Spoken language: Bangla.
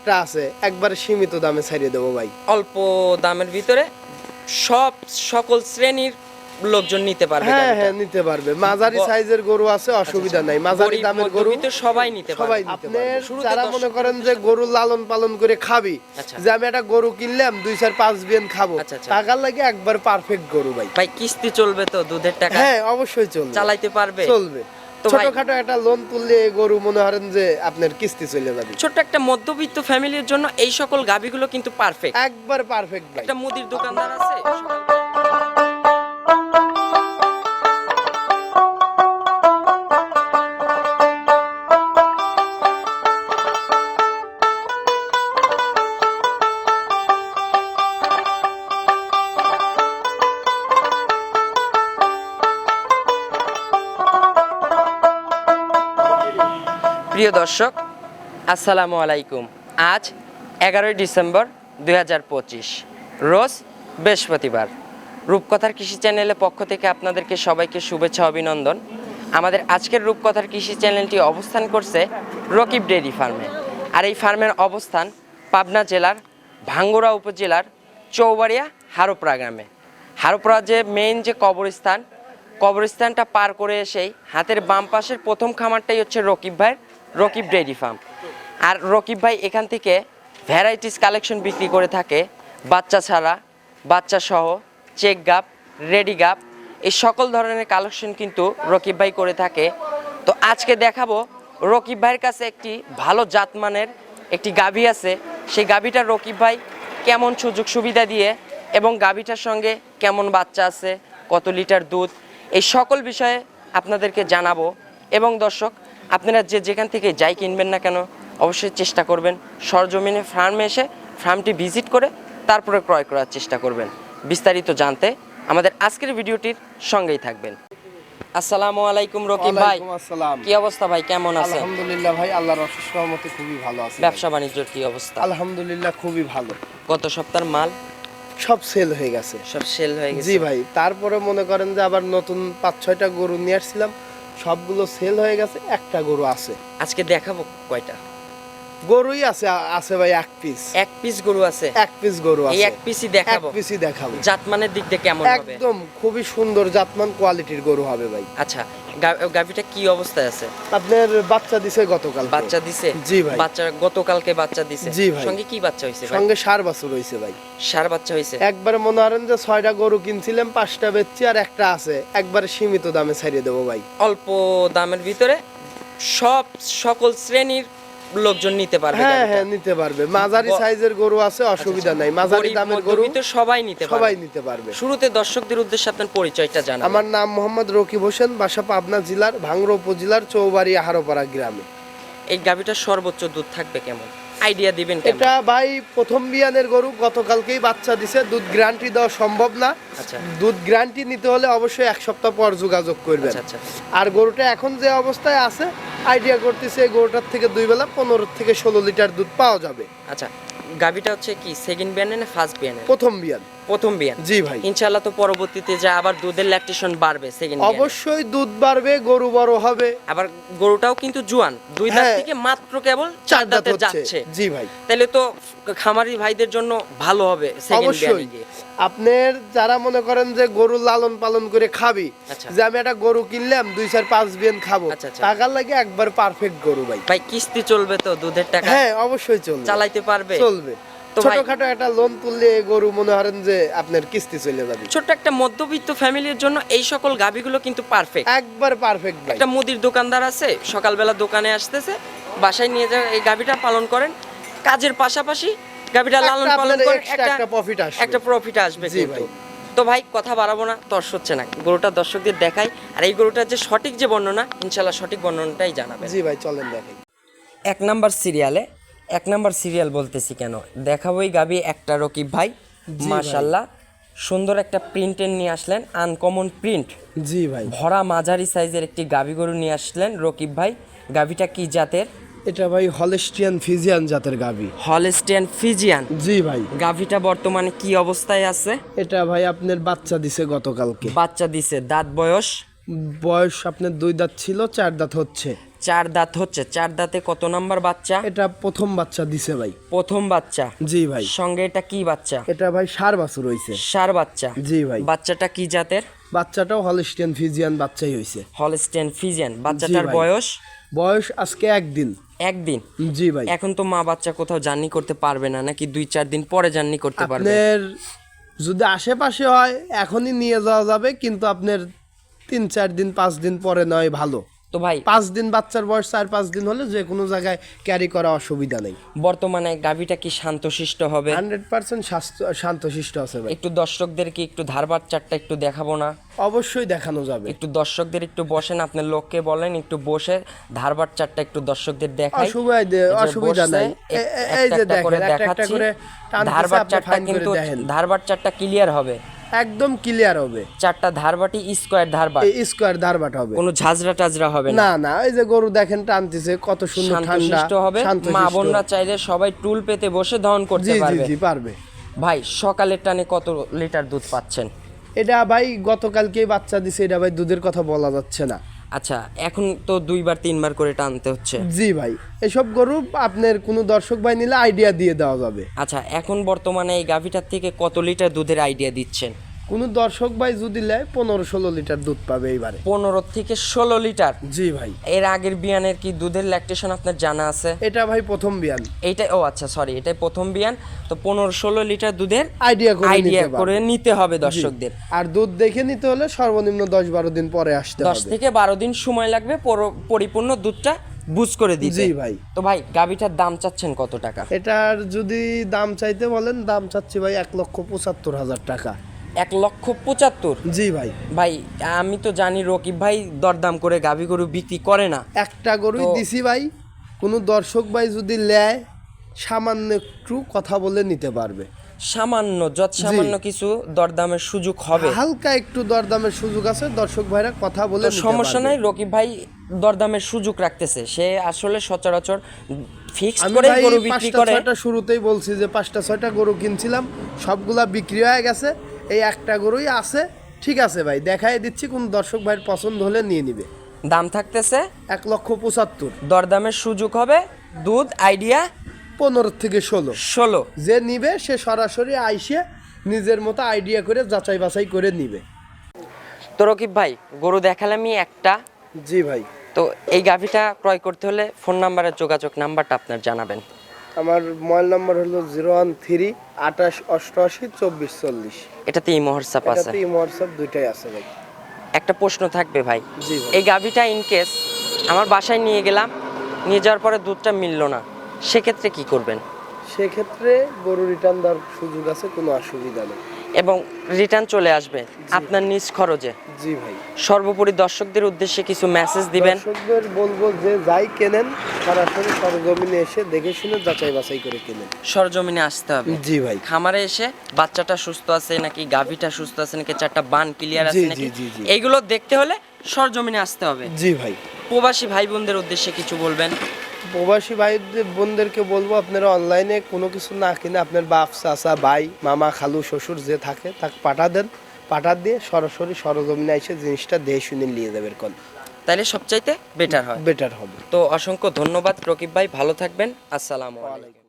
একটা আছে একবারে সীমিত দামে ছাড়িয়ে দেবো ভাই। অল্প দামের ভিতরে সব সকল শ্রেণির লোকজন নিতে পারবে হ্যাঁ হ্যাঁ নিতে পারবে। মাঝারি সাইজের গরু আছে অসুবিধা নাই। মাঝারি দামের গরু মধ্যবিত্ত সবাই নিতে পারবে। সবাই নিতে পারবে। যারা মনে করেন যে গরু লালন পালন করে খাবি আচ্ছা। যে আমি একটা গরু কিনলাম দুই চার পাঁচ বিয়ান খাব আচ্ছা, আচ্ছা। টাকার লাগে একবার পারফেক্ট গরু ভাই। ভাই কিস্তি চলবে তো দুধের টাকা? হ্যাঁ অবশ্যই চলবে। চালাইতে পারবে? চলবে। তো ছোটখাটো একটা লোন তুললে গরু মনে করেন যে আপনার কিস্তি চলে যাবে। ছোট একটা মধ্যবিত্ত ফ্যামিলির জন্য এই সকল গাভীগুলো কিন্তু পারফেক্ট একবার পারফেক্ট একটা মুদির দোকানদার আছে প্রিয় দর্শক, আসসালামু আলাইকুম। আজ এগারোই ডিসেম্বর দু হাজার পঁচিশ, রোজ বৃহস্পতিবার। রূপকথার কৃষি চ্যানেলের পক্ষ থেকে আপনাদেরকে সবাইকে শুভেচ্ছা, অভিনন্দন। আমাদের আজকের রূপকথার কৃষি চ্যানেলটি অবস্থান করছে রকিব ডেইরি ফার্মে। আর এই ফার্মের অবস্থান পাবনা জেলার ভাঙ্গুরা উপজেলার চৌবাড়িয়া হারোপড়া গ্রামে। হারোপড়া যে মেইন যে কবরস্থান, কবরস্থানটা পার করে এসেই হাতের বাম পাশের প্রথম খামারটাই হচ্ছে রকিব ভাইয়ের রকিব ডেইরি ফার্ম। আর রকিব ভাই এখান থেকে ভ্যারাইটিস কালেকশন বিক্রি করে থাকে। বাচ্চা ছাড়া, বাচ্চা সহ, চেক গাপ, রেডি গাপ, এই সকল ধরনের কালেকশন কিন্তু রকিব ভাই করে থাকে। তো আজকে দেখাবো রকিব ভাইয়ের কাছে একটি ভালো জাতমানের একটি গাভী আছে। সেই গাভীটা রকিব ভাই কেমন সুযোগ সুবিধা দিয়ে এবং গাভীটার সঙ্গে কেমন বাচ্চা আছে, কত লিটার দুধ, এই সকল বিষয়ে আপনাদেরকে জানাব। এবং দর্শক আপনারা যে যেখান থেকে যাই কিনবেন না কেন অবশ্যই চেষ্টা করবেন। সরজমিনে ফার্মে এসে ফার্মটি ভিজিট করে তারপরে ক্রয় করার চেষ্টা করবেন। বিস্তারিত জানতে আমাদের আজকের ভিডিওটির সঙ্গেই থাকবেন। আসসালামু আলাইকুম রকিব ভাই। কি অবস্থা ভাই? কেমন আছেন? আলহামদুলিল্লাহ ভাই আল্লাহর অশেষ রহমতে খুবই ভালো আছে ব্যবসা বাণিজ্যর কি অবস্থা? আলহামদুলিল্লাহ খুবই ভালো। গত সপ্তাহের মাল? সব সেল হয়ে গেছে। সব সেল হয়ে গেছে। জি ভাই তারপরে মনে করেন যে আবার নতুন পাঁচ ছয়টা গরু নিয়ে আসছিলাম। সবগুলো সেল হয়ে গেছে একটা গরু আছে। আজকে দেখাবো কয়টা। গরুই আছে আছে ভাই এক পিস এক পিস গরু আছে। এক পিস গরু আছে। এক পিসই এক দেখাবো পিসই দেখাবো। জাতমানের দিক থেকে কেমন হবে? একদম খুবই সুন্দর জাতমান কোয়ালিটির গরু হবে ভাই। আচ্ছা গাভীটা কি অবস্থায় আছে? আপনার বাচ্চা দিছে গতকাল বাচ্চা দিছে? জি ভাই। বাচ্চা গতকালকে বাচ্চা দিছে? জি ভাই। সঙ্গে কি বাচ্চা হইছে ভাই? সঙ্গে সার বাছুর হইছে ভাই। সার বাচ্চা হইছে? একবার মনে করেন যে ছয়টা গরু কিনছিলাম পাঁচটা বেচছি আর একটা আছে। একবারে সীমিত দামে ছাড়িয়ে দেবো ভাই। অল্প দামের ভিতরে সব সকল শ্রেণির লোকজন নিতে পারবে হ্যাঁ হ্যাঁ নিতে পারবে। মাঝারি সাইজের গরু আছে অসুবিধা নাই। মাঝারি দামের গরু মধ্যবিত্ত সবাই নিতে পারবে। সবাই নিতে পারবে। শুরুতে দর্শকদের উদ্দেশ্যে আপনার পরিচয়টা জানাবেন। আমার নাম মোহাম্মদ রকিব হোসেন বাসা পাবনা জেলার ভাঙ্গড়া উপজেলার চৌবাড়ি হারোপাড়া গ্রামে। এই গাভীটার সর্বোচ্চ দুধ থাকবে কেমন? আইডিয়া দিবেন এটা ভাই প্রথম বিয়ানের গরু গতকালকেই বাচ্চা দিছে দুধ গ্যারান্টি দেওয়া সম্ভব না। আচ্ছা। দুধ গ্যারান্টি নিতে হলে অবশ্যই এক সপ্তাহ পর যোগাযোগ করবেন। আচ্ছা আচ্ছা। আর গরুটা এখন যে অবস্থায় আছে আইডিয়া করতেছে এই গরুটার থেকে দুই বেলা পনেরো থেকে ষোলো লিটার দুধ পাওয়া যাবে। আচ্ছা গাভীটা হচ্ছে কি সেকেন্ড বিয়ানে না ফার্স্ট বিয়ানে? প্রথম বিয়ান। প্রথম বিয়ান? জি ভাই। ইনশাআল্লাহ তো পরবর্তীতে যা আবার দুধের ল্যাকটেশন বাড়বে সেকেন্ড অবশ্যই দুধ বাড়বে গরু বড় হবে। আবার গরুটাও কিন্তু জুয়ান দুই দাঁত হ্যাঁ। থেকে মাত্র কেবল চার দাঁত যাচ্ছে। জি ভাই। তাহলে তো খামারি ভাইদের জন্য ভালো হবে সেকেন্ড অবশ্যই। বিয়ানে আপনার যারা মনে করেন যে গরু লালন পালন করে খাবি আচ্ছা। যে আমি একটা গরু কিনলাম দুই চার পাঁচ বিয়ান খাব আচ্ছা, আচ্ছা। টাকার লাগে একবার পারফেক্ট গরু ভাই। ভাই কিস্তি চলবে তো দুধের টাকা? হ্যাঁ অবশ্যই চলবে। চালাইতে পারবে? চলবে। ছোটখাটো একটা লোন তুললে গরু মনে করেন যে আপনার কিস্তি চলে যাবে। ছোট্ট একটা মধ্যবিত্ত ফ্যামিলির জন্য এই সকল গাভীগুলো কিন্তু পারফেক্ট একবার পারফেক্ট ভাই। একটা মুদির দোকানদার আছে সকালবেলা দোকানে আসতেছে বাসায় নিয়ে যায় এই গাভীটা পালন করেন। কাজের পাশাপাশি গাভীটা লালন পালন করেন extra একটা profit আসবে। একটা প্রফিট আসবে জি কিন্তু। ভাই। তো ভাই কথা বাড়াবো না তর্স হচ্ছে না। গরুটা দর্শকদের দেখাই। আর এই গরুটার যে সঠিক যে বর্ণনা ইনশাল্লাহ সঠিক বর্ণনাটাই জানাবেন। জি ভাই চলেন দেখেন এক নাম্বার সিরিয়ালে এক নাম্বার সিরিয়াল বলতেছি কেন? দেখাবোই গাবি একটা রকিব ভাই। মাশাল্লাহ সুন্দর একটা প্রিন্টের নিয়ে আসলেন। আনকমন প্রিন্ট জি ভাই। ভরা মাঝারি সাইজের একটি গাভী গরু নিয়ে আসলেন রকিব ভাই। গাভীটা কি জাতের? এটা ভাই হলেস্টিয়ান ফিজিয়ান জাতের গাবি হলস্টিয়ান ফিজিয়ান? জি ভাই। গাভীটা বর্তমানে কি অবস্থায় আছে? এটা ভাই আপনার বাচ্চা দিছে গতকালকে। বাচ্চা দিছে দাঁত বয়স? বয়স আপনার দুই দাঁত ছিল চার দাঁত হচ্ছে। চার দাঁত হচ্ছে চার দাঁতে কত নাম্বার বাচ্চা? এটা প্রথম বাচ্চা দিছে ভাই। প্রথম বাচ্চা? জি ভাই। সঙ্গে এটা কি বাচ্চা? এটা ভাই সার বাছুর হইছে। সার বাচ্চা? জি ভাই। বাচ্চাটা কি জাতের? বাচ্চাটাও হলিস্টিয়ান ফিজিয়ান বাচ্চাই হইছে। Holstein Friesian. বাচ্চাটার বয়স? বয়স আজকে একদিন। একদিন? জি ভাই। এখন তো মা বাচ্চা কোথাও জার্নি করতে পারবে না নাকি দুই চার দিন পরে জার্নি করতে পারবে? আপনার যদি আশেপাশে হয় এখনই নিয়ে যাওয়া যাবে কিন্তু আপনার তিন চার দিন পাঁচ দিন পরে নয় ভালো। তো ভাই পাঁচ দিন বাচ্চার বয়স চার পাঁচ দিন হলে যে কোনো জায়গায় ক্যারি করা অসুবিধা নেই। বর্তমানে গাভীটা কি শান্তশিষ্ট হবে? হান্ড্রেড পার্সেন্ট শান্তশিষ্ট আছে ভাই। একটু দর্শকদেরকে একটু ধারবার চারটা একটু দেখাবো না? অবশ্যই দেখানো যাবে। একটু দর্শকদের একটু বসেন আপনার লোককে বলেন একটু বসে ধারবার চারটা একটু দর্শকদের দেখাই। অসুবিধা নাই এই যে দেখেন একটা করে টানতেছে, ধারবার চারটা কিন্তু দেখেন। ধারবার চারটা ক্লিয়ার হবে। একদম ক্লিয়ার হবে। চারটা ধারবাটি স্কোয়ার ধারবার এই স্কোয়ার ধারবাট হবে। কোনো ঝাজরা টাজরা হবে না। না না এই যে গরু দেখেন টানতেছে কত সুন্দর ঠান্ডা হবে। মা। বোনরা চাইলে সবাই টুল পেতে বসে দহন করতে পারবে। জি পারবে। ভাই সকালের টানে কত লিটার দুধ পাচ্ছেন? এটা ভাই গতকালকেই বাচ্চা দিছে এটা ভাই দুধের কথা বলা যাচ্ছে না। আচ্ছা এখন তো দুইবার তিনবার করে টানতে হচ্ছে। জি ভাই এসব গরু আপনার কোনো দর্শক ভাই নিলে আইডিয়া দিয়ে দেওয়া যাবে। আচ্ছা এখন বর্তমানে এই গাভিটার থেকে কত লিটার দুধের আইডিয়া দিচ্ছেন? কোনো দর্শক ভাই যদি নেয় পনেরো ষোলো লিটার দুধ পাবে এইবারে। পনেরো থেকে ষোলো লিটার? জি ভাই। এর আগের বিয়ানের কি দুধের ল্যাকটেশন আপনার জানা আছে? এটা ভাই প্রথম বিয়ান। এইটাই ও আচ্ছা সরি এটাই প্রথম বিয়ান। তো পনেরো ষোলো লিটার দুধের আইডিয়া করে আইডিয়া নিতে করে নিতে হবে দর্শকদের। আর দুধ দেখে নিতে হলে সর্বনিম্ন দশ বারো দিন পরে আসতে দশ থেকে বারো দিন সময় লাগবে পরিপূর্ণ দুধটা বুঝ করে দিতে। জি ভাই। তো ভাই গাভিটার দাম চাচ্ছেন কত টাকা? এটার যদি দাম চাইতে বলেন দাম চাচ্ছি ভাই এক লক্ষ পঁচাত্তর হাজার টাকা। এক লক্ষ পঁচাত্তর। জি ভাই। ভাই আমি তো জানি রকিব ভাই দরদাম করে গাভি গরু বিক্রি করে না। একটা গরুই দিছি ভাই কোনো দর্শক ভাই যদি লেয় সামান্য একটু কথা বলে নিতে পারবে। সামান্য যত সামান্য কিছু দরদামের সুযোগ হবে। হালকা একটু দরদামের সুযোগ আছে দর্শক ভাইরা কথা বলে সমস্যা নাই রকিব ভাই দরদামের সুযোগ রাখতেছে। সে আসলে সচরাচর ফিক্স করে গরু বিক্রি করে। শুরুতেই বলছি যে পাঁচটা ছয়টা গরু কিনছিলাম সবগুলা বিক্রি হয়ে গেছে। এই একটা গরুই আছে। ঠিক আছে ভাই দেখাই দিচ্ছি কোন দর্শক ভাইয়ের পছন্দ হলে নিয়ে নিবে। দাম থাকতেছে এক লক্ষ পঁচাত্তর। দরদামের সুযোগ হবে দুধ আইডিয়া পনেরো থেকে ষোলো। ষোলো। যে নিবে সে সরাসরি আইসে নিজের মতো আইডিয়া করে যাচাই বাছাই করে নিবে। তো রকিব ভাই গরু দেখালামই একটা। জি ভাই। তো এই গাভিটা ক্রয় করতে হলে ফোন নাম্বারের যোগাযোগ নাম্বারটা আপনার জানাবেন। আমার মোবাইল নাম্বার হলো জিরো ওয়ান থ্রি আঠাশ অষ্টআশি চব্বিশ চল্লিশ। এটাতে ইমো হোয়াটসঅ্যাপ আছে। এটাতে হোয়াটসঅ্যাপ দুইটাই আছে ভাই। একটা প্রশ্ন থাকবে ভাই। এই গাভিটা ইন কেস আমার বাসায় নিয়ে গেলাম নিয়ে যাওয়ার পরে দুধটা মিললো না সেক্ষেত্রে কি করবেন? সেক্ষেত্রে গরু রিটার্ন দেওয়ার সুযোগ আছে কোনো অসুবিধা নেই। এবং রিটার্ন চলে আসবে আপনার নিজ খরচে। জি ভাই। সর্বোপরি দর্শকদের উদ্দেশ্যে কিছু মেসেজ দিবেন। দর্শকদের বলব যে যাই কেনেন সরাসরি সরজমিনে এসে দেখে শুনে যাচাই বাছাই করে কেনেন। সরজমিনে আসতে হবে। জি ভাই। খামারে এসে বাচ্চাটা সুস্থ আছে নাকি গাভিটা সুস্থ আছে নাকি চারটা বান ক্লিয়ার আছে নাকি। এইগুলো দেখতে হলে সরজমিনে আসতে হবে। জি ভাই। প্রবাসী ভাই বোনদের উদ্দেশ্যে কিছু বলবেন। প্রবাসী ভাই বোনদেরকে বলব আপনারা অনলাইনে কোনো কিছু না কিনে আপনার বাপ চাচা ভাই মামা খালু শ্বশুর যে থাকে তাকে পাঠা দেন। পাঠা দিয়ে সরাসরি সরজমিনে এসে জিনিসটা দেহে শুনে নিয়ে যাবে কোন তাহলে সবচাইতে বেটার হয়। বেটার হবে। তো অসংখ্য ধন্যবাদ রকিব ভাই ভালো থাকবেন। আসসালামু আলাইকুম।